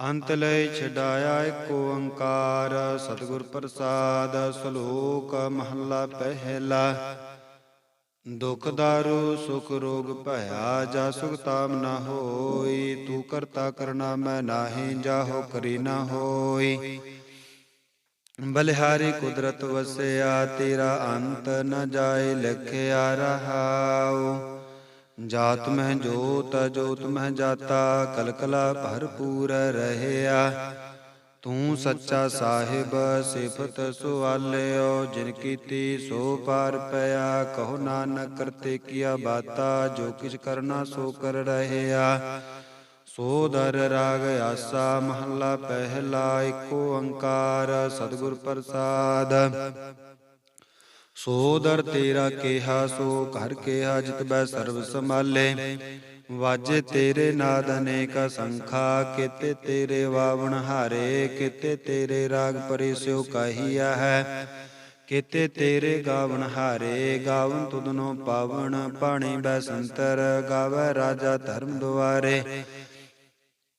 ਅੰਤ ਲੈ ਛਡਾਇਆ ਏਕ ਓੰਕਾਰ, ਸਤਿਗੁਰ ਪ੍ਰਸਾਦ, ਸ਼ਲੋਕ ਮਹੱਲਾ ਪਹਿਲਾ। ਦੁਖ ਦਾਰੂ, ਸੁਖ ਰੋਗ ਭਇਆ, ਜਾ ਸੁਖ ਤਾਮ ਨਾ ਹੋਈ, ਤੂੰ ਕਰਤਾ ਕਰਨਾ ਮੈਂ ਨਾਹੀ ਜਾਹੋ ਕਰੀ ਨਾ ਹੋਈ। ਬਲਿਹਾਰੀ ਕੁਦਰਤ ਵਸਿਆ, ਤੇਰਾ ਅੰਤ ਨ ਜਾਏ, ਲਖਿਆ ਰਹਾਉ। ਜਾਤ ਮਹਿ ਜੋਤ ਜੋਤ ਮਹਿ ਜਾਤਾ, ਕਲਕਲਾ ਭਰਪੂਰ ਰਹਿਆ। ਤੂੰ ਸੱਚਾ ਸਾਹਿਬ, ਸਿਫਤ ਸੁਆਲਿਓ, ਜਿਨ ਕੀਤੀ ਸੋ ਪਾਰ ਪਿਆ। ਕਹੋ ਨਾਨਕ ਕਰਤੇ ਕੀਆ ਬਾਤਾ, ਜੋ ਕਿਛ ਕਰਨਾ ਸੋ ਕਰ ਰਹਿਆ। ਸੋ ਦਰ ਰਾਗ ਆਸਾ, ਮਹੱਲਾ ਪਹਿਲਾ ਏਕੋ ਓੰਕਾਰ ਸਤਿਗੁਰ ਪ੍ਰਸਾਦ। ਸੋ ਦਰ ਤੇਰਾ ਕਿਹਾ, ਸੋ ਘਰ ਕਿਹਾ, ਜਿਤ ਬੈ ਸਰਬ ਸਮਾਲੇ ਵਾਜੇ ਤੇਰੇ ਨਾਦ ਅਨੇਕ ਸੰਖਾ, ਕਿਤੇ ਤੇਰੇ ਵਾਵਣ ਹਾਰੇ, ਕਿਤੇ ਤੇਰੇ ਰਾਗ ਪਰਿਸਿਓ ਕਹੀਆ ਹੈ। ਕਿਤੇ ਤੇਰੇ ਗਾਵਣ ਹਾਰੇ, ਗਾਵਨ ਤੁਧਨੋ ਪਾਵਨ ਪਾਣੀ ਬੈ ਸੰਤਰ, ਗਾਵੇ ਰਾਜਾ ਧਰਮ ਦੁਆਰੇ।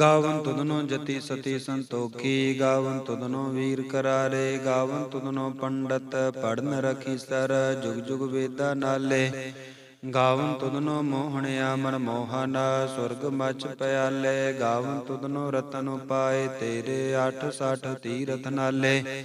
ਗਾਵਨ ਤੁਧਨੋ ਜਤੀ ਸਤੀ ਸੰਤੋਖੀ, ਗਾਵਨ ਤੁਧਨੋ ਵੀਰ ਕਰਾਰੇ, ਗਾਵਨ ਤੁਧਨੋ ਪੰਡਤ ਪੜਨ ਰਖੀ ਸਰ, ਜੁਗ ਜੁਗ ਵੇਦਾ ਨਾਲੇ। ਗਾਵਨ ਤੁਧਨੋ ਮੋਹਣਿਆ ਮਨ ਮੋਹਨ, ਸੁਰਗ ਮਚ ਪਿਆਲੇ। ਗਾਵਨ ਤੁਧਨੋ ਰਤਨ ਉਪਾਏ, ਤੇਰੇ 860 ਤੀਰਥ ਨਾਲੇ।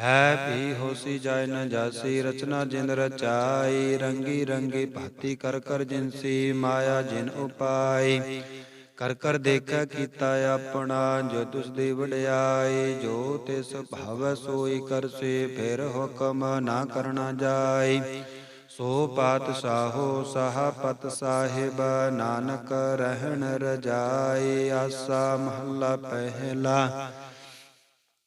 ਹੈ ਭੀ ਹੋਸੀ ਜਾਇ ਨ ਜਾਸੀ, ਰਚਨਾ ਜਿਨ ਰਚਾਈ, ਰੰਗੀ ਰੰਗੀ ਭਾਤੀ ਕਰ ਕਰ ਜਿਨਸੀ ਮਾਇਆ ਜਿਨ ਉਪਾਈ। ਕਰ ਕਰ ਦੇਖਾ ਕੀਤਾ ਆਪਣਾ, ਜੋ ਤੁਸ ਦੀ ਵਡਿਆਈ, ਜੋ ਤਿਸ ਭਾਵ ਸੋਈ ਕਰਸੇ ਫਿਰ ਹੁਕਮ ਨਾ ਕਰਨਾ ਜਾਈ। ਸੋ ਪਾਤ ਸਾਹ ਸਾਹ ਪਤ ਸਾਹਿਬ, ਨਾਨਕ ਰਹਿਣ ਰਜਾਈ, ਆਸਾ ਮਹੱਲਾ ਪਹਿਲਾ।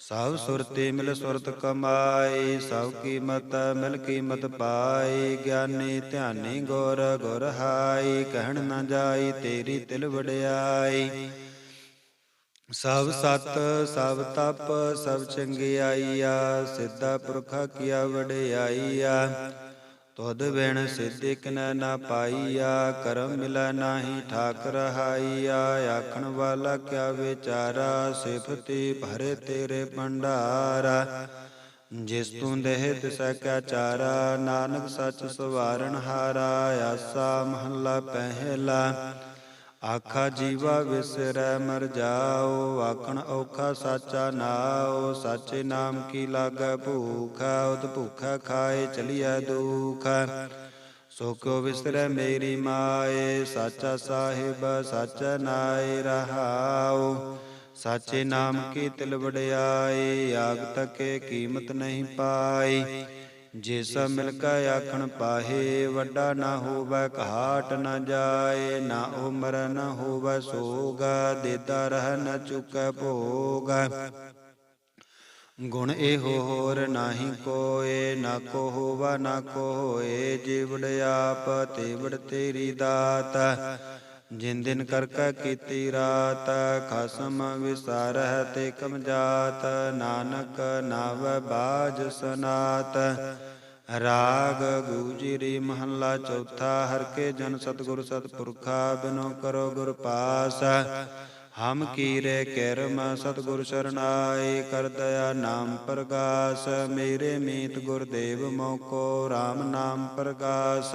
ਸਭ ਸੁਰਤੇ ਮਿਲ ਸੁਰਤ ਕਮਾਈ, ਸਭ ਕੀਮਤ ਮਿਲ ਕੀਮਤ ਪਾਈ। ਗਿਆਨੀ ਧਿਆਨੀ ਗੁਰ ਗੁਰ ਹਾਈ, ਕਹਿਣ ਨਾ ਜਾਈ ਤੇਰੀ ਤਿਲ ਵਡਿਆਈ। ਸਭ ਸਤ, ਸਭ ਤਪ, ਸਭ ਚੰਗਿਆਈਆ, ਸਿੱਧਾ ਪੁਰਖਾ ਕੀਆ ਵਡਿਆਈਆ। ਤੁਧ ਬਿਨ ਸਿੱਧਿ ਕਿਨ ਨਾ ਪਾਈਆ, ਕਰਮ ਮਿਲੈ ਨਾਹੀ ਠਾਕ ਰਹਾਈਆ ਆਖਣ ਵਾਲਾ ਕਿਆ ਵਿਚਾਰਾ, ਸਿਫਤੀ ਭਰੇ ਤੇਰੇ ਭੰਡਾਰਾ। ਜਿਸ ਤੂੰ ਦੇਹ ਤਿਸੈ ਕਾ ਚਾਰਾ, ਨਾਨਕ ਸੱਚ ਸਵਾਰਨ ਹਾਰਾ। ਆਸਾ ਮਹੱਲਾ ਪਹਿਲਾ। ਆਖਾ ਜੀਵਾ ਵਿਸਰੈ ਮਰ ਜਾਓ। ਆਖਣ ਔਖਾ, ਸਾਚਾ ਨਾਉ। ਸਾਚੇ ਨਾਮ ਕੀ ਲਾਗੈ, ਭੂਖਾ ਉਤ ਭੂਖਾ ਖਾਏ, ਚਲਿਐ ਦੁਖ। ਸੋ ਕਿਉ ਵਿਸਰੈ ਮੇਰੀ ਮਾਏ, ਸਾਚਾ ਸਾਹਿਬ, ਸਾਚਾ ਨਾਇ ਰਹਾਉ। ਸਾਚੇ ਨਾਮ ਕੀ ਤਿਲ ਵਡਿਆਈ ਆਗ ਤਕੇ ਕੀਮਤ ਨਹੀਂ ਪਾਈ। ਜਿਸ ਮਿਲ ਕੈ ਆਖਣ ਪਾਹੇ, ਵੱਡਾ ਨਾ ਹੋਵੇ, ਘਾਟ ਨਾ ਜਾਏ, ਨਾ ਉਮਰ ਨਾ ਹੋਵੇ, ਸੋਗਾ ਦੇਦਾ ਰਹਿ ਨਾ ਚੁਕੈ ਭੋਗ। ਗੁਣ ਇਹੋ ਹੋਰ ਨਾਹੀ ਕੋਏ, ਨਾ ਕੋ ਹੋਵਾ, ਨਾ ਕੋ ਹੋਏ, ਜਿਵੜ ਆਪ, ਤੇਵੜ ਤੇਰੀ ਦਾਤ। ਜਿਨ ਦਿਨ ਕਰ ਕਾ ਕੀਤੀ ਰਾਤ, ਖਸਮ ਵਿਸਾਰਹਿ ਤੇ ਕਮ ਜਾਤ ਨਾਨਕ ਨਵ ਬਾਜ ਸਨਾਤ। ਰਾਗ ਗੂਜਰੀ ਮਹੱਲਾ ਚੌਥਾ, ਹਰ ਕੇ ਜਨ ਸਤਿਗੁਰ ਸਤਪੁਰਖਾ, ਬਿਨੋ ਕਰੋ ਗੁਰ ਪਾਸ। ਹਮ ਕੀਰੇ ਕਿਰਮ ਸਤਿਗੁਰ ਸਰਣਾਏ ਕਰ ਦਇਆ ਨਾਮ ਪ੍ਰਗਾਸ। ਮੇਰੇ ਮੀਤ ਗੁਰਦੇਵ ਮੋਕੋ RAM ਨਾਮ ਪ੍ਰਗਾਸ।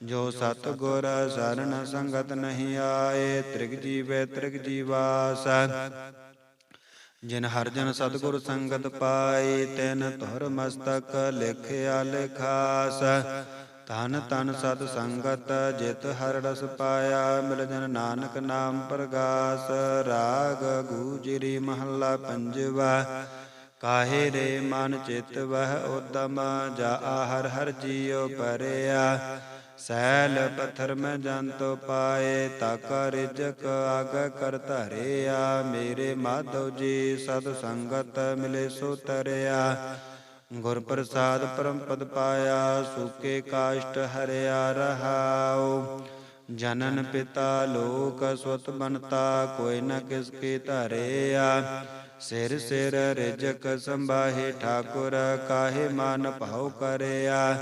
ਜੋ ਸਤ ਗੁਰ ਸਰਣ ਸੰਗਤ ਨਹੀਂ ਆਏ, ਤ੍ਰਿਗ ਜੀਵੇ ਤ੍ਰਿਗ ਜੀਵਾਸ। ਜਿਨ ਹਰ ਜਨ ਸਤਿਗੁਰ ਸੰਗਤ ਪਾਈ ਤਿਨ ਧੁਰ ਮਸਤਕ ਲਿਖਿਆ ਲਿਖਾਸ। ਤਨ ਤਨ ਸਤ ਸੰਗਤ ਜਿਤ ਹਰ ਰਸ ਪਾਇਆ, ਮਿਲ ਜਨ ਨਾਨਕ ਨਾਮ ਪ੍ਰਗਾਸ। ਰਾਗ ਗੂਜਰੀ ਮਹੱਲਾ ਪੰਜਵਾ, ਕਾਹੇ ਰੇ ਮਨ ਚਿਤ ਵਹ ਉਦਮ, ਜਾ ਹਰ ਹਰ ਜੀਉ ਪਰਿਆ। ਸੈਲ ਪਥਰ ਮੈਂ ਜੰਤੋ ਪਾਏ, ਤਾਕਾ ਰਿਜਕ ਆਗ ਕਰ ਧਰਿਆ। ਮੇਰੇ ਮਾਧਵ ਜੀ ਸਤ ਸੰਗਤ ਮਿਲੇ ਸੋ ਤਰਿਆ। ਗੁਰ ਪ੍ਰਸਾਦ ਪਰਮ ਪਦ ਪਾਇਆ, ਸੂਕੇ ਕਾਸ਼ਟ ਹਰਿਆ ਰਹਾਉ। ਜਨਨ ਪਿਤਾ ਲੋਕ ਸੁਤ ਬਨਤਾ, ਕੋਈ ਨ ਕਿਸ ਕੇ ਧਰਿਆ। ਸਿਰ ਸਿਰ ਰਿਜਕ ਸੰਭਾਹੇ, ਠਾਕੁਰ ਕਾਹੇ ਮਨ ਭਾਉ ਕਰਿਆ।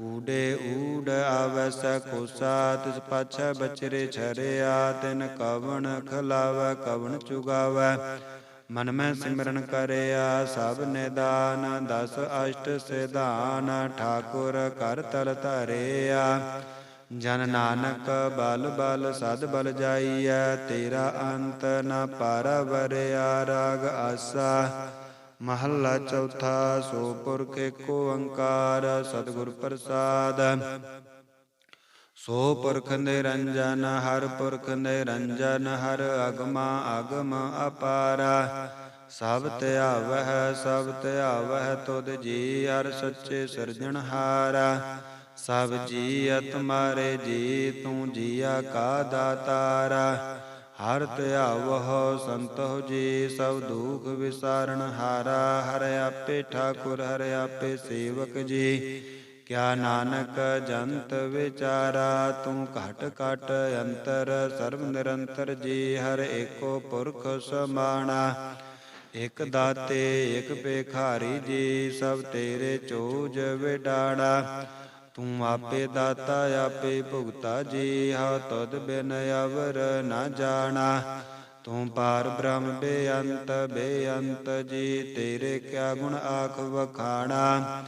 ਊਡੇ ਊੜ ਆਵਸ ਕੋਸਾ ਤਿਸ ਪਾਛੈ ਬਚਰੇ ਛਰਿਆ, ਤਿਨ ਕਵਣ ਖਲਾਵੈ, ਕਵਣ ਚੁਗਾਵੈ। ਮਨ ਮੈਂ ਸਿਮਰਨ ਕਰਿਆ, ਸਭ ਨਿਦਾਨ, ਦਸ ਅਸ਼ਟ ਸਿਧਾਨ, ਠਾਕੁਰ ਕਰ ਤਲ ਧਰਿਆ। ਜਨ ਨਾਨਕ ਬਲ ਬਲ ਸਦ ਬਲ ਜਾਈਐ, ਤੇਰਾ ਅੰਤ ਨ ਪਾਰ ਵਰਿਆ ਰਾਗ ਆਸਾ। ਮਹੱਲਾ ਚੌਥਾ ਸੋ ਪੁਰਖ ਏਕੋ ਓੰਕਾਰ, ਸਤਿਗੁਰ ਪ੍ਰਸਾਦ। ਸੋ ਪੁਰਖ ਨਿਰੰਜਨ, ਹਰ ਪੁਰਖ ਨਿਰੰਜਨ, ਹਰ ਅਗਮਾ ਅਗਮ ਅਪਾਰਾ। ਸਭ ਧਿਆਵਹਿ ਸਭ ਧਿਆਵਹਿ ਤੁਧ ਜੀ ਹਰ ਸੱਚੇ ਸਿਰਜਣਹਾਰਾ ਸਭ ਜੀ ਅਤਮਾਰੇ ਜੀ, ਤੂੰ ਜੀਆ ਕਾ ਦਾਤਾਰਾ। ਹਰ ਧਿਆਵਹੁ ਸੰਤਹੁ ਜੀ, ਸਭ ਦੁਖ ਵਿਸਾਰਣ ਹਾਰਾ, ਹਰ ਆਪੇ ਠਾਕੁਰ, ਹਰ ਆਪੇ ਸੇਵਕ ਜੀ। ਕਿਆ ਨਾਨਕ ਜੰਤ ਵਿਚਾਰਾ ਤੂੰ ਘਟ ਘਟ ਅੰਤਰ, ਸਰਬ ਨਿਰੰਤਰ ਜੀ, ਹਰ ਏਕੋ ਪੁਰਖ ਸਮਾਣਾ। ਇਕ ਦਾਤੇ, ਇਕ ਪੇਖਾਰੀ ਜੀ, ਸਭ ਤੇਰੇ ਚੋਜ ਵਿਡਾੜਾ ਤੂੰ ਆਪੇ ਦਾਤਾ, ਆਪੇ ਭੁਗਤਾ ਜੀ ਹਾ ਤਦ ਬਿਨ ਅਵਰ ਨਾ ਜਾਣਾ। ਤੂੰ ਪਾਰ ਬ੍ਰਹਮ ਬੇਅੰਤ ਬੇਅੰਤ ਜੀ, ਤੇਰੇ ਕਿਆ ਗੁਣ ਆਖ ਵਖਾਣਾ।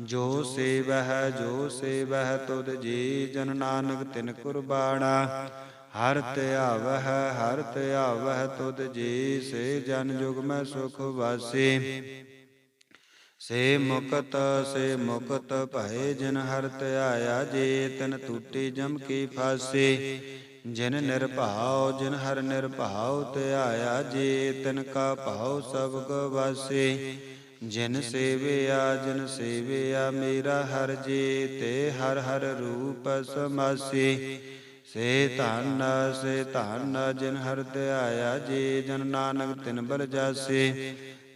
ਜੋ ਸੇਵਹਿ ਜੋ ਸੇਵਹਿ, ਤੁਧ ਜੀ ਜਨ ਨਾਨਕ ਤਿਨ ਕੁਰਬਾਣਾ। ਹਰ ਧਿਆਵਹਿ ਹਰ ਧਿਆਵਹਿ ਤੁਧ ਜੀ ਸੇ ਜਨ ਜੁਗ ਮੈਂ ਸੁਖ ਵਾਸੀ। ਸੇ ਮੁਕਤ ਸੇ ਮੁਕਤ ਭਏ ਜਿਨ ਹਰ ਧਿਆਇਆ ਜੇ, ਤਨ ਟੂਟੀ ਜਮ ਕੀ ਫਾਸੀ। ਜਿਨ ਨਿਰਭਾਉ, ਜਿਨ ਹਰ ਨਿਰਭਾਉ ਧਿਆਇਆ ਜੇ, ਤਨ ਕਾ ਭਾਉ ਸਭ ਗਵਾਸੀ ਜਿਨ ਸੇਵਿਆ ਜਿਨ ਸੇਵਿਆ ਮੇਰਾ ਹਰ ਜੀ, ਤੇ ਹਰ ਹਰ ਰੂਪ ਸਮਾਸੀ। ਸੇ ਧਨ ਸੇ ਧਨ ਜਿਨ ਹਰ ਧਿਆਇਆ ਜੀ, ਜਨ ਨਾਨਕ ਤਿਨ ਬਲ ਜਾਸੀ।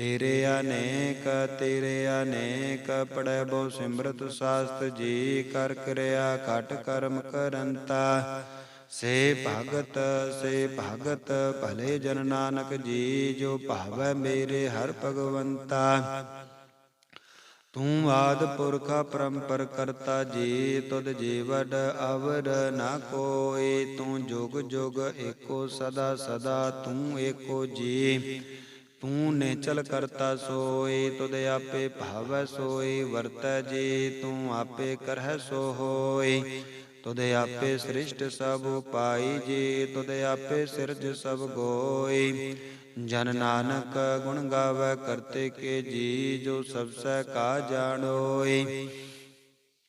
ਤੇਰੇ ਅਨੇਕ ਤੇਰੇ ਅਨੇਕ ਪੜੈ ਬੋ ਸਿਮਰਤ ਸਾਸਤ ਜੀ, ਕਰ ਕਿਰਿਆ ਘਟ ਕਰਮ ਕਰੰਤਾ। ਸੇ ਭਗਤ ਸੇ ਭਗਤ, ਭਲੇ ਜਨ ਨਾਨਕ ਜੀ, ਜੋ ਭਾਵੈ ਮੇਰੇ ਹਰ ਭਗਵੰਤਾ। ਤੂੰ ਆਦ ਪੁਰਖਾ ਪਰੰਪਰ ਕਰਤਾ ਜੀ, ਤੁਧ ਜੀਵਡ ਅਵਰ ਨਾ ਕੋਏ ਤੂੰ ਜੁਗ ਜੁਗ ਏਕੋ ਸਦਾ ਸਦਾ, ਤੂੰ ਏਕੋ ਜੀ। ਤੂੰ ਨੇਚਲ ਕਰਤਾ ਸੋਏ, ਤੁਧ ਆਪੇ ਭਾਵੈ ਸੋਏ, ਵਰਤੈ ਜੇ ਤੂੰ ਆਪੇ ਕਰਹਿ ਸੋ ਹੋਏ ਤੁਧ ਆਪੇ ਸ੍ਰਿਸ਼ਟ ਸਭ ਪਾਈ ਜੇ, ਤੁਧ ਆਪੇ ਸਿਰਜ ਸਭ ਗੋਈ ਜਨ ਨਾਨਕ ਗੁਣ ਗਾਵੇ, ਕਰਤੇ ਕੇ ਜੀ, ਜੋ ਸਭ ਸੈ ਕਾ ਜਾਣੋਏ।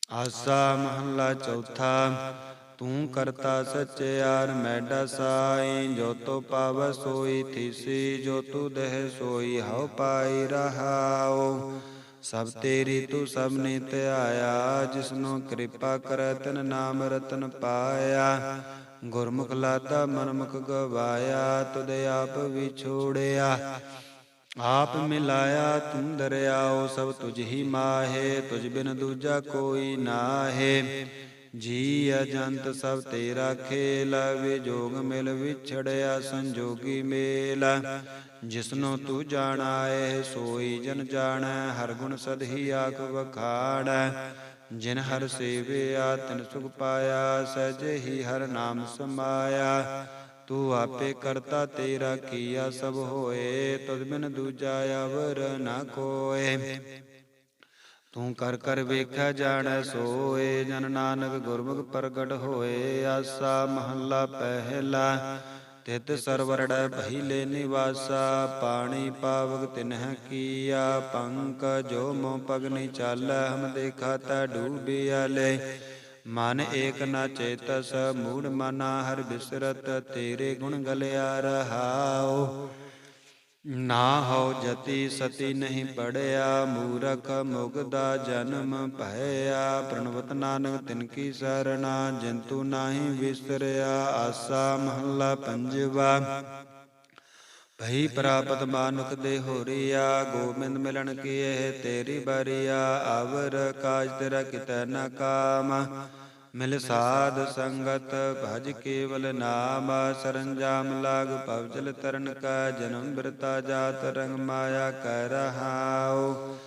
ਆਸਾ ਮਹੱਲਾ ਚੌਥਾ ਤੂੰ ਕਰਤਾ ਸਚਿਆਰ, ਮੈਡਾ ਸਾਈ, ਜੋ ਤੋ ਪਾਵ ਸੋਈ, ਥੀਸੀ, ਜੋ ਤੂ ਦੇਹ ਸੋਈ, ਹਉ ਪਾਈ ਰਹਾਓ ਸਭ ਤੇਰੀ ਤੂੰ ਸਭ ਨੇ ਧਿਆਇਆ ਜਿਸਨੂੰ ਕਿਰਪਾ ਕਰੈ ਤਨ ਨਾਮ ਰਤਨ ਪਾਇਆ। ਗੁਰਮੁਖ ਲਾਤਾ ਮਨਮੁਖ ਗਵਾਇਆ, ਤੁਧ ਆਪ ਵਿਛੋੜਿਆ। ਆਪ ਮਿਲਾਇਆ ਤੂੰ ਦਰਿਆਓ ਸਭ ਤੁਝ ਹੀ ਮਾਹੇ, ਤੁਝ ਬਿਨ ਦੂਜਾ ਕੋਈ ਨਾਹੇ। ਜੀ ਅਜੰਤ ਸਭ ਤੇਰਾ ਖੇਲ ਵਿਜੋਗ ਮਿਲ ਵਿਛੜਿਆ ਸੰਜੋਗੀ ਮੇਲ। ਜਿਸਨੂੰ ਤੂੰ ਜਾਣਾਏ ਸੋਈ ਜਨ ਜਾਣੈ, ਹਰ ਗੁਣ ਸਦਹੀ ਆਖ ਵਖਾੜੈ ਜਿਨ ਹਰ ਸੇਵਿਆ, ਤਿਨ ਸੁਖ ਪਾਇਆ ਸਹਿਜੇ ਹੀ ਹਰ ਨਾਮ ਸਮਾਇਆ। ਤੂੰ ਆਪੇ ਕਰਤਾ, ਤੇਰਾ ਕੀਆ ਸਭ ਹੋਏ, ਤੁਧ ਬਿਨ ਦੂਜਾ ਅਵਰ ਨਾ ਕੋਏ ਤੂੰ ਕਰ ਕਰ ਵੇਖਿਆ ਜਾਣੈ ਸੋਏ, ਜਨ ਨਾਨਕ ਗੁਰਮੁਖ ਪ੍ਰਗਟ ਹੋਏ, ਆਸਾ ਮਹੱਲਾ ਪਹਿਲਾ। ਤਿਤ ਸਰਵਰੜੈ ਭਈਲੇ ਨਿਵਾਸਾ, ਪਾਣੀ ਪਾਵਕ ਤਿਨਹਿ ਕੀਆ। ਪੰਕ ਜੋ ਮੋ ਪਗਨੀ ਨਹੀਂ ਚਾਲੈ, ਹਮ ਦੇਖਾ ਤਾ ਡੂਬਿਆਲੇ ਮਨ ਏਕ ਨਾ ਚੇਤਸ, ਮੂੜ ਮਨਾ ਹਰ ਬਿਸਰਤ, ਤੇਰੇ ਗੁਣ ਗਲਿਆ ਰਹਾਓ ਨਾ ਹੋ ਜਤੀ ਸਤੀ ਨਹੀਂ ਪੜਿਆ, ਮੂਰਖ ਮੁਗਦਾ ਜਨਮ ਭਇਆ। ਪ੍ਰਣਵਤ ਨਾਨਕ ਤਿਨ ਕੀ ਸਰਣਾ, ਜਿੰਤੂ ਨਾਹੀ ਵਿਸਰਿਆ, ਆਸਾ ਮਹੱਲਾ ਪੰਜਵਾ। ਭਈ ਪ੍ਰਾਪਤ ਮਾਨੁਖ ਦੇ ਹੋਰੀਆ, ਗੋਬਿੰਦ ਮਿਲਣ ਕੀ ਇਹ ਤੇਰੀ ਬਰੀਆ। ਆਵਰ ਕਾਜ ਤੇਰਾ ਕਿਤੈ ਨ ਕਾਮ। ਮਿਲ ਸਾਧ ਸੰਗਤ ਭਜ ਕੇਵਲ ਨਾਮ ਸਰੰਜਾਮ ਲਾਗ ਪਵਜਲ ਤਰਨ ਕਾ ਜਨਮ ਬਿਰਤਾ ਜਾਤ ਰੰਗ ਮਾਇਆ ਕਹਿ ਰਹਾਉ।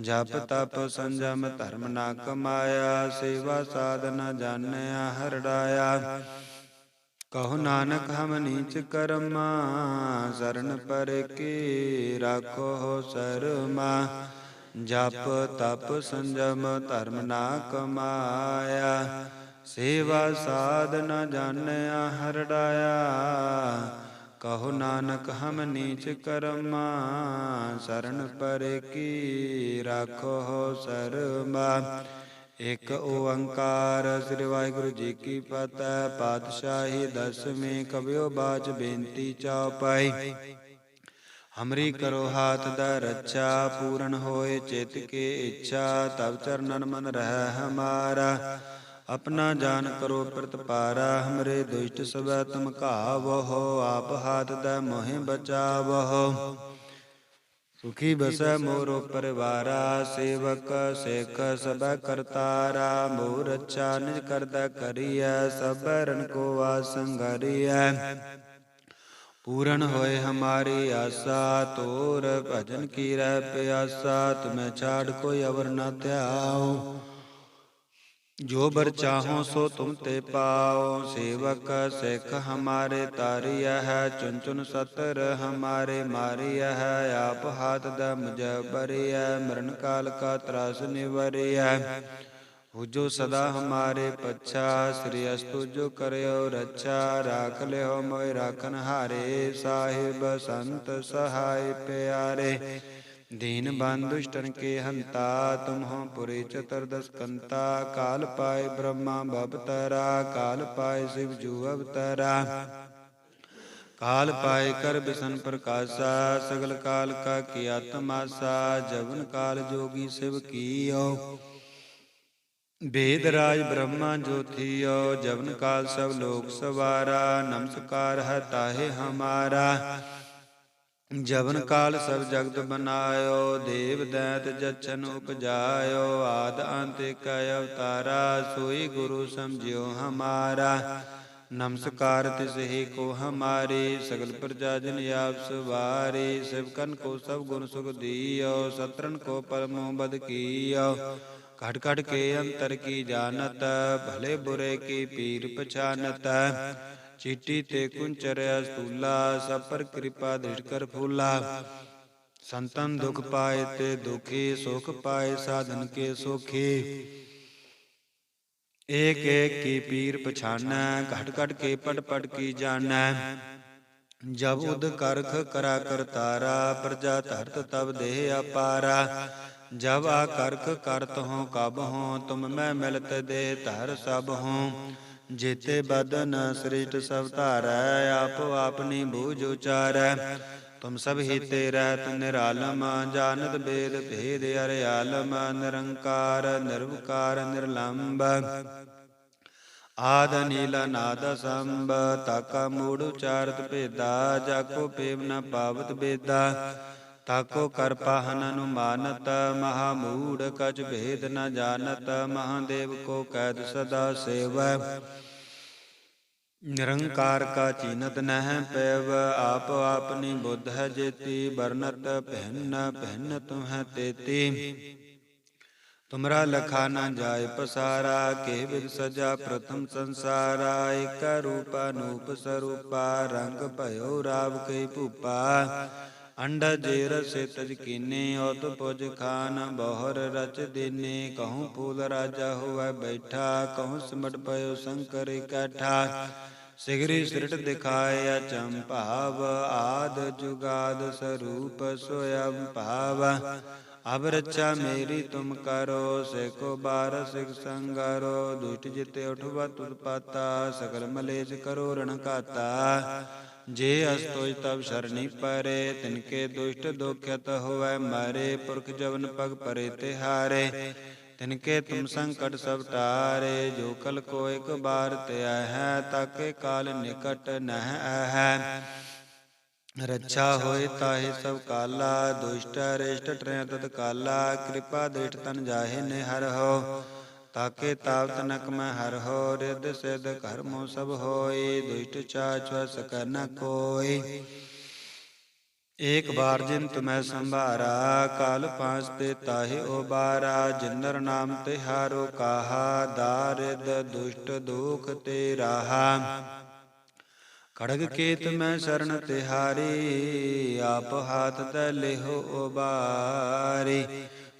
ਜਪ ਤਪ ਸੰਜਮ ਧਰਮ ਨਾ ਕਮਾਇਆ ਸੇਵਾ ਸਾਧਨਾ ਜਾਣਿਆ ਹਰੜਾਇਆ। ਕਹੋ ਨਾਨਕ ਹਮ ਨੀਚ ਕਰਮਾ ਸਰਨ ਪਰ ਕੇ ਰਾਖੋ ਸਰਮਾ। ਜਪ ਤਪ ਸੰਜਮ ਧਰਮ ਨਾ ਕਮਾਇਆ, ਸੇਵਾ ਸਾਧ ਨ ਜਾਣਿਆ ਹਰੜਾਇਆ ਕਹੋ ਨਾਨਕ ਹਮ ਨੀਚ ਕਰਮਾ, ਸਰਨ ਪਰ ਕੀ ਰਾਖੋ ਸਰਮਾ। ਇਕ ਓੰਕਾਰ ਸ੍ਰੀ ਵਾਹਿਗੁਰੂ ਜੀ ਕੀ ਫਤਿਹ, ਪਾਤਸ਼ਾਹੀ ਦਸਵੇਂ ਕਵਿਓ ਬਾਚ ਬੇਨਤੀ ਚਾਉਪਾਈ ਹਮਰੀ ਕਰੋ ਹਾਥ ਦਾ ਰੱਛਾ, ਪੂਰਨ ਹੋਏ ਚਿਤ ਕੇ ਇੱਛਾ ਤਬ ਚਰਨਨ ਮਨ ਰਹਿ ਹਮਾਰਾ। ਆਪਣਾ ਜਾਨ ਕਰੋ ਪ੍ਰਤਪਾਰਾ ਹਮਰੇ ਦੁਸ਼ਟ ਸਵੈ ਤੁਮ ਘਾਵਹੁ, ਆਪ ਹਾਥ ਦਾ ਮੋਹਿ ਬਚਾਵਹੁ। ਸੁਖੀ ਬਸੈ ਮੋਰੋ ਪਰਿਵਾਰਾ, ਸੇਵਕ ਸੇਖ ਸਭੈ ਕਰਤਾਰਾ, ਮੋਰ ਅੱਛਾ ਨਿਜ ਕਰਦਾ ਕਰੀਐ, ਸਭ ਰਨ ਕੋ ਆਸੰਗਰੀਐ ਪੂਰਨ ਹੋਏ ਹਮਾਰੀ ਆਸਾ, ਤੋਰ ਭਜਨ ਕੀ ਰਹਿ ਪਿਆਸਾ, ਤੁਮੇ ਛਾੜ ਕੋਈ ਅਵਰ ਨਾ ਧਿਆਓ ਜੋ ਬਰ ਚਾਹੋ ਸੋ ਤੁਮ ਤੇ ਪਾਓ ਸੇਵਕ ਸਿੱਖ ਹਮਾਰੇ ਤਾਰੀਆ ਹੈ ਚੁਨ ਚੁਨ ਸਤਰ ਹਮਾਰੇ ਮਾਰੀਆ ਹੈ, ਆਪ ਹਾਥ ਦਾ ਮੁਜਬਰੀਆ ਮਰਨ ਕਾਲ ਕਾ ਤਰਾਸ ਨਿਵਰਿਆ ਹੁਜੋ ਸਦਾ ਹਮਾਰੇ ਪੱਛਾ, ਸ੍ਰੀ ਅਸਤੁ ਜੋ ਕਰਿਓ ਰੱਛਾ, ਰਾਖ ਲਿਓ ਮੋਇ ਰਾਖਨ ਹਾਰੇ, ਸਾਹਿਬ ਸੰਤ ਸਹਾਇ ਪਿਆਰੇ। ਦੀਨ ਬੰਦੁਸ਼ਟਨ ਕੇ ਹੰਤਾ ਤੁਮਹੁ ਪੁਰੀ ਚਤੁਰਦਸ ਕੰਤਾ ਕਾਲ ਪਾਏ ਬ੍ਰਹਮਾ ਬਪਤਰਾ ਕਾਲ ਪਾਏ ਸਿਵ ਜੂ ਅਵਤਰਾ। ਕਾਲ ਪਾਏ ਕਰ ਬਿਸਨ ਪ੍ਰਕਾਸ਼ਾ, ਸਗਲ ਕਾਲ ਕਾ ਕੀ ਆਤਮਾਸਾ, ਜਵਨ ਕਾਲ ਜੋਗੀ ਸਿਵ ਕੀਓ। ਵੇਦ ਰਾਜ ਬ੍ਰਹਮਾ ਜੋਤੀਓ ਜਵਨ ਕਾਲ ਸਭ ਲੋਕ ਸਵਾਰਾ, ਨਮਸਕਾਰ ਹੈ ਤਾਹੇ ਹਮਾਰਾ। ਜਵਨ ਕਾਲ ਸਭ ਜਗਤ ਬਨਾਇਓ, ਦੇਵ ਦੈਤ ਜਚਨ ਉਪਜਾਇਓ, ਆਦ ਅੰਤ ਕੈ ਅਵਤਾਰਾ, ਸੋਈ ਗੁਰੂ ਸਮਝਿਓ ਹਮਾਰਾ। ਨਮਸਕਾਰ ਤਿਸ ਹੀ ਕੋ ਹਮਾਰੇ, ਸਗਲ ਪ੍ਰਜਾ ਜਨ ਆਪ ਸਵਾਰੇ ਸਿਵਕਨ ਕੋ ਸਭ ਗੁਣ ਸੁਖ ਦੀਓ, ਸਤਰਨ ਕੋ ਪਰਮੋ ਬਦ ਕੀਓ। घट घट के अंतर की जानत, भले बुरे की पीर पछानत। चिट्ठी ते कुंचर अस्तूला, सब पर कृपा दृष्ट कर फूला। संतन दुख पाए ते दुखी, सुख पाए साधन के सुखी। एक एक की पीर पछाना घट घट के पट पट की जान। जब उद करख करा कर तारा, प्रजा तरत तब देह अपारा। ਜਬ ਆ ਕਰਖ ਕਰਤ ਹੋ, ਕਬ ਹੋ, ਤੁਮ ਮੈਂ ਮਿਲਤ ਦੇ ਧਰ ਸਭ ਹੋ। ਜੇਤੇ ਬਦਨ ਸ੍ਰਿਸ਼ਟ ਸਭ ਧਾਰੈ, ਆਪ ਆਪਨੀ ਬੂਝ ਉਚਾਰੈ। ਤੁਮ ਸਭ ਹੀਤੇ ਰਹਿਤ ਨਿਰਾਲਮ, ਜਾਣਤ ਬੇਦ ਭੇਦ ਅਰਿਆਲਮ ਨਿਰੰਕਾਰ, ਨਿਰਵਕਾਰ ਨਿਰਲੰਭ ਆਦ ਨੀਲ ਨਾਦ ਸੰਭ ਤਾਕਾ ਮੂੜ ਉਚਾਰਤ ਭੇਦਾ, ਜਾਕੋ ਪੇਵ ਨ ਪਾਵਤ ਬੇਦਾ। ਤਾਕੋ ਕਰ ਪਾਹਨ ਅਨੁਮਾਨਤ ਮਹਾ ਮੂੜ ਕਜ ਭੇਦ ਨ ਜਾਣਤ, ਮਹਾਦੇਵ ਕੋ ਕੈਦ ਸਦਾ ਸੇਵੈ। ਨਿਰੰਕਾਰ ਕਾ ਚੀਨਤ ਨਹਿ ਪੈਵ, ਆਪ ਆਪਨੀ ਬੁੱਧ ਹੈ ਜੇਤੀ ਬਰਨਤ ਪਹਿਨ ਪਹਿਨ ਤੁਹ ਤੇਤੀ। ਤੁਮਰਾ ਲਖਾ ਨਾ ਜਾਏ ਪਸਾਰਾ, ਕੇ ਵਿਦ ਸਜਾ ਪ੍ਰਥਮ ਸੰਸਾਰਾ, ਏਕ ਰੂਪ ਅਨੂਪ ਸਰੂਪਾ, ਰੰਗ ਭਇਓ ਰਾਵ ਕਈ ਭੂਪਾ। ਅੰਡ ਜੇ ਰਸੇ ਤਜ ਕੀਨੇ ਔਤ ਪੁਜ ਖਾਨ ਬਹੁਰ ਰਚ ਦੇਨੇ। ਕਹੂੰ ਫੂਲ ਰਾਜਾ ਹੋਵੇ ਬੈਠਾ, ਕਹੂੰ ਸਿਮਟ ਪਇਓ ਸ਼ੰਕਰ ਇਕੱਠਾ ਸਿਗਰੀ ਸਿਰਟ ਦਿਖਾਏ ਅਚੰਭਾਵ ਆਦ ਜੁਗਾਦ ਸਰੂਪ ਸੋਇਮ ਭਾਵ। ਅਬ ਰੱਛਾ ਮੇਰੀ ਤੁਮ ਕਰੋ ਸੇਕੋ ਬਾਰ ਸਿਖ ਸੰਗਰੋ। ਦੁਸ਼ਟ ਜਿਤੇ ਉਠਵਾ ਤੁਧ ਪਾਤਾ, ਸਕਲ ਮਲੇਜ ਕਰੋ ਰਣ ਘਾਤਾ। ਜੇ ਅਸਤੋਜ ਤਬ ਸ਼ਰਣੀ ਪਰੇ, ਤਿਨਕੇ ਦੁਸ਼ਟ ਦੋਖਿਤ ਹੋਵੇ ਮਾਰੇ, ਪੁਰਖ ਜਵਨ ਪਗ ਪਰੇ ਤੇ ਹਾਰੇ। ਤਿਨਕੇ ਤੁਮ ਸੰਕਟ ਸਭ ਟਾਰੇ, ਜੋ ਕਲ ਕੋ ਇੱਕ ਬਾਰ ਤੇ ਹੈ ਤਾਕੇ ਕਾਲ ਨਿਕਟ ਨਹਿ ਹੈ ਰੱਛਾ ਹੋਏ ਤਾਹੇ ਸਭ ਕਾਲਾ, ਦੁਸ਼ਟ ਰਿਸ਼ਟ ਟਰੈ ਤਤ ਕਾਲਾ ਕਿਰਪਾ ਦ੍ਰਿਸ਼ਟ ਤਨ ਜਾਹੇ ਨੇ ਹਰ ਹੋ ਤਾਕੇ ਤਾਪ ਤਨਕ ਮੈਂ ਹਰ ਹੋ ਰਿਦ ਸਿਧ ਕਰਮੋ ਸਭ ਹੋਏ, ਦੁਸ਼ਟ ਚਾਚ ਸਕੈ ਨ ਕੋਈ ਏਕ ਬਾਰ ਜਿਨ ਤੁਮੈ ਸੰਭਾਰਾ, ਕਾਲ ਪਾਂਚ ਤੇ ਤਾਹੇ ਬਾਰਾ ਜਿਨਰ ਨਾਮ ਤੇ ਹਾਰੋ ਕਾਹਾ, ਦਾਰਿਦ ਦੁਸ਼ਟ ਦੁਖ ਤੇ ਰਾਹਾ। ਖੜਗ ਕੇਤ ਮੈਂ ਸ਼ਰਨ ਤਿਹਾਰੀ, ਆਪ ਹਾਥ ਤੈ ਲਿਹੋ ਓ ਬਾਰੀ।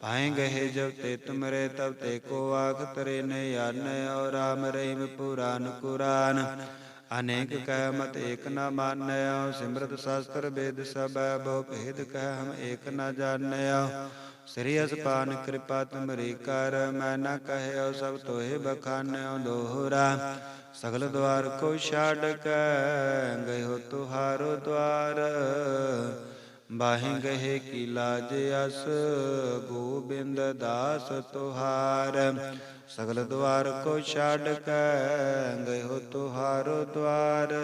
ਪਾਏ ਗਏ ਜਬ ਤੇ ਤੁਮਰੇ ਤਬ ਤੇ ਕੋ ਆਖ ਤਰੇ ਨੇ ਅਨ ਔ ਰਾਮ ਰਹੀਮ ਪੁਰਾਨ ਕੁਰਾਨ। ਅਨੇਕ ਕਹਿ ਮਤ ਏਕ ਨ ਮਾਨਿਓ ਸਿਮਰਤ ਸ਼ਾਸਤਰ ਵੇਦ ਸਭ, ਬਹੁ ਭੇਦ ਕਹਿ ਹਮ ਏਕ ਨ ਜਾਣਿਓ ਸ੍ਰੀ ਅਸਪਾਨ ਕਿਰਪਾ ਤੁਮਰੀ ਕਰ, ਮੈਂ ਨ ਕਹਿਓ ਸਭ ਤੋਹੇ ਬਖਾਨਿਓ ਦੋਹਰਾ। ਸਗਲ ਦਵਾਰ ਕੋ ਛਾੜ ਕੇ, ਗਇਓ ਤੁਹਾਰੋ ਦਵਾਰ। ਬਾਹੇ ਗਏ ਕੀ ਲਾਜ ਅਸ, ਗੋਬਿੰਦ ਦਾਸ ਤੁਹਾਰ। ਸਗਲ ਦਵਾਰ ਕੋ ਛਾੜ ਕੇ ਗਇਓ ਤੁਹਾਰੋ ਦਵਾਰ।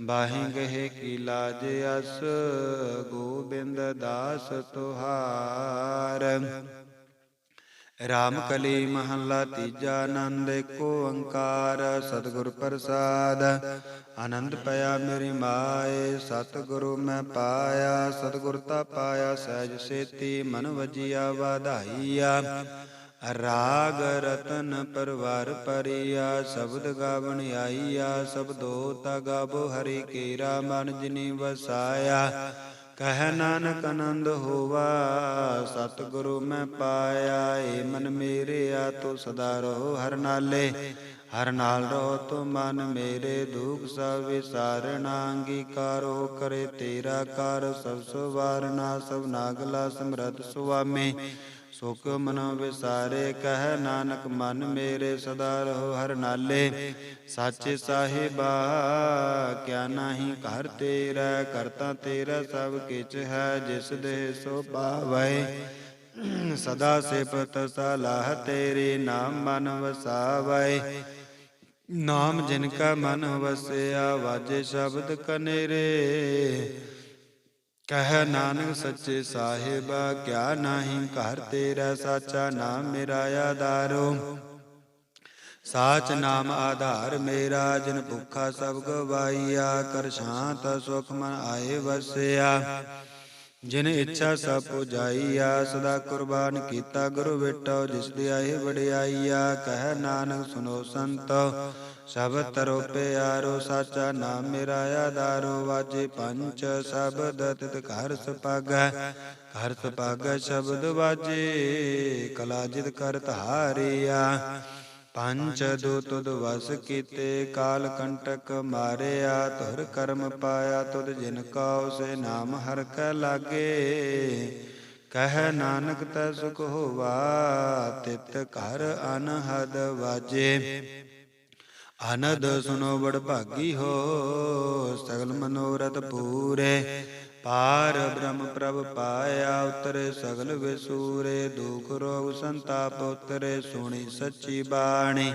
ਬਾਹੇ ਗਏ ਕੀ ਲਾਜ ਅਸ, ਗੋਬਿੰਦ ਦਾਸ ਤੁਹਾਰ। ਰਾਮ ਕਲੀ ਮਹੱਲਾ ਤੀਜਾ ਆਨੰਦ, ਏਕੋ ਓੰਕਾਰ, ਸਤਿਗੁਰ ਪ੍ਰਸਾਦ। ਆਨੰਦ ਪਿਆ ਮੇਰੀ ਮਾਏ, ਸਤਿਗੁਰੂ ਮੈਂ ਪਾਇਆ, ਸਤਿਗੁਰ ਤਾ ਪਾਇਆ, ਸਹਿਜ ਸੇਤੀ ਮਨ ਵਜਿਆ, ਵਾਧਾਈਆ। ਰਾਗ ਰਤਨ ਪਰਵਾਰ ਪਰਿਆ, ਸ਼ਬਦ ਗਾਵਣ ਆਈਆ ਸਬਦੋ ਤਾ ਗਾਵੋ ਹਰੀ ਕੇਰਾ ਮਨ ਜਿਨੀ ਵਸਾਇਆ। ਕਹਿ ਨਾਨਕ ਆਨੰਦ ਹੋਵਾ, ਸਤਿਗੁਰੂ ਮੈਂ ਪਾਇਆ ਏ, ਮਨ ਮੇਰਿਆ ਤੂੰ ਸਦਾ ਰਹੋ ਹਰ ਨਾਲੇ। ਹਰ ਨਾਲ ਰਹੋ ਤੂੰ ਮਨ ਮੇਰੇ, ਦੁਖ ਸਭ ਵਿਸਾਰਣਾ, ਅੰਗੀਕਾਰੋ ਕਰੇ ਤੇਰਾ ਕਰ, ਸਭ ਸੁਵਾਰਨਾ, ਸਭ ਨਾਗਲਾ ਸਮਰਤ ਸੁਆਮੀ। ਸੁਖ ਕਿਉ ਮਨੋ ਵਿਸਾਰੇ, ਕਹਿ ਨਾਨਕ, ਮਨ ਮੇਰੇ ਸਦਾ ਰਹੋ ਹਰ ਨਾਲੇ। ਸਾਚੇ ਸਾਹਿਬਾ, ਕਿਆ ਨਾਹੀ ਘਰ ਤੇਰਾ ਕਰਤਾ ਤੇਰਾ ਸਭ ਕਿਛ ਹੈ, ਜਿਸ ਦੇ ਸੋ ਪਾਵੈ। ਸਦਾ ਸਿਫਤ ਸਲਾਹ ਤੇਰੀ ਨਾਮ ਮਨ ਵਸਾਵੈ। ਨਾਮ ਜਿਨ ਕਾ ਮਨ ਵਸਿਆ, ਵਾਜੇ ਸ਼ਬਦ ਕਨੇਰੇ। ਕਹਿ ਨਾਨਕ ਸੱਚੇ ਸਾਹਿਬ, ਕਿਆ ਨਾਹੀ ਘਰ ਤੇਰਾ ਸਾਚਾ ਨਾਮ ਮੇਰਾ ਆਧਾਰੋ ਸਾਚ ਨਾਮ ਆਧਾਰ ਮੇਰਾ, ਜਿਨ ਭੁੱਖਾ ਸਭ ਗਵਾਈਆ ਕਰ ਸ਼ਾਂਤ ਸੁਖ ਮਨ ਆਏ ਵਸਿਆ। ਜਿਨ ਇੱਛਾ ਸਭ ਪੁਜਾਈਆ, ਸਦਾ ਕੁਰਬਾਨ ਕੀਤਾ ਗੁਰੂ ਬੇਟਾ ਜਿਸ ਦੇ ਆਏ ਵਡਿਆਈਆ, ਕਹਿ ਨਾਨਕ ਸੁਨੋ ਸੰਤੋ। ਸਭ ਤਰੋ ਪਿਆਰੋ ਸਾਚਾ ਨਾਮ ਮੇਰਾ ਆਧਾਰੋ, ਵਾਜੇ ਪੰਚ ਸ਼ਬਦ ਤਿਤ ਘਰ ਸੁਪਾਗੈ ਘਰ ਸੁਪਾਗੈ ਸ਼ਬਦ ਵਾਜੇ, ਕਲਾ ਕਰ ਧਾਰਿਆ। ਪੰਚ ਦੋ ਤੁਧ ਵਸ ਕੀਤੇ, ਕਾਲ ਕੰਟਕ ਮਾਰਿਆ। ਤੁਰ ਕਰਮ ਪਾਇਆ, ਤੁਧ ਜਿਨ ਕਾ ਉਸੇ ਨਾਮ ਹਰ ਕੈ ਲਾਗੇ। ਕਹਿ ਨਾਨਕ ਤੈ ਸੁਖ ਹੋਵਾ, ਤਿਤ ਘਰ ਅਨਹਦ ਵਾਜੇ। ਆਨੰਦ ਸੁਨੋ ਬੜ ਭਾਗੀ ਹੋ, ਸਗਲ ਮਨੋਰਥ ਪੂਰੇ। ਪਾਰ ਬ੍ਰਹਮ ਪ੍ਰਭ ਪਾਇਆ ਉਤਰੇ, ਸਗਲ ਵਿਸੂਰੇ, ਦੁਖ ਰੋਗ ਸੰਤਾਪ ਉਤਰੇ, ਸੁਣੀ ਸੱਚੀ ਬਾਣੀ।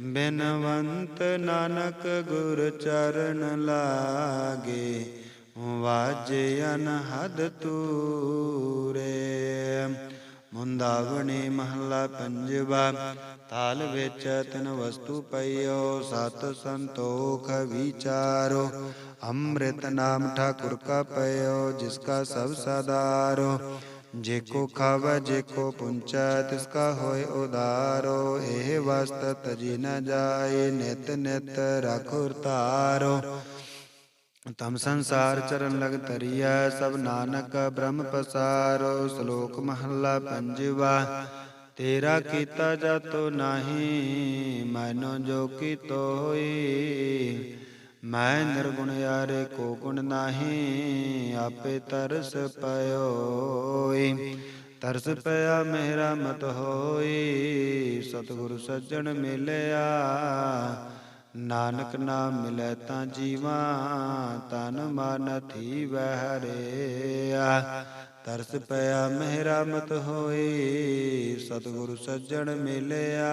ਬਿਨਵੰਤ ਨਾਨਕ ਗੁਰ ਚਰਨ ਲਾਗੇ, ਵਾਜੇ ਅਨਹਦ ਤੂਰੇ। ਮੁੰਦਾਵਣੀ ਮਹਲਾ ਪੰਜਵਾ, ਤਾਲ ਵਿੱਚ ਤਿਨ ਵਸਤੂ ਪਈਓ, ਸਤ ਸੰਤੋਖ ਵਿਚਾਰੋ। ਅੰਮ੍ਰਿਤ ਨਾਮ ਠਾਕੁਰ ਕਾ ਪਈਓ ਜਿਸ ਕਾ ਸਭ ਸਾਦਾਰੋ। ਜੇ ਕੋ ਖਾਵੈ ਜੇ ਕੋ ਪੁੰਚੈ ਤਿਸ ਕਾ ਹੋਏ ਉਦਾਰੋ। ਇਹ ਵਸਤ ਤਜੀ ਨ ਜਾਏ ਨਿਤ ਨਿਤ ਰਖੁਰ ਧਾਰੋ। ਤਮ ਸੰਸਾਰ ਚਰਨ ਲਗ ਤਰੀਐ ਸਭ ਨਾਨਕ ਬ੍ਰਹਮ ਪਸਾਰੋ। ਸ਼ਲੋਕ ਮਹੱਲਾ ਪੰਜਵਾ ਤੇਰਾ ਕੀਤਾ ਜਾਤੋ ਨਾਹੀ ਮੈਨੋ ਜੋ ਕੀਤੋ ਹੋਈ ਮੈਂ ਨਿਰਗੁਣ ਯਾਰੇ ਕੋ ਗੁਣ ਨਾਹੀ, ਆਪੇ ਤਰਸ ਪਇਓਈ। ਤਰਸ ਪਿਆ ਮੇਰਾ ਮਤ ਹੋਈ, ਸਤਿਗੁਰ ਸੱਜਣ ਮਿਲਿਆ। ਨਾਨਕ ਨਾਮ ਮਿਲੈ ਤਾਂ ਜੀਵਾ, ਤਨ ਮਨ ਥੀ ਵਹਰਿਆ। ਤਰਸ ਪਿਆ ਮੇਰਾ ਮਤ ਹੋਈ, ਸਤਿਗੁਰ ਸੱਜਣ ਮਿਲਿਆ।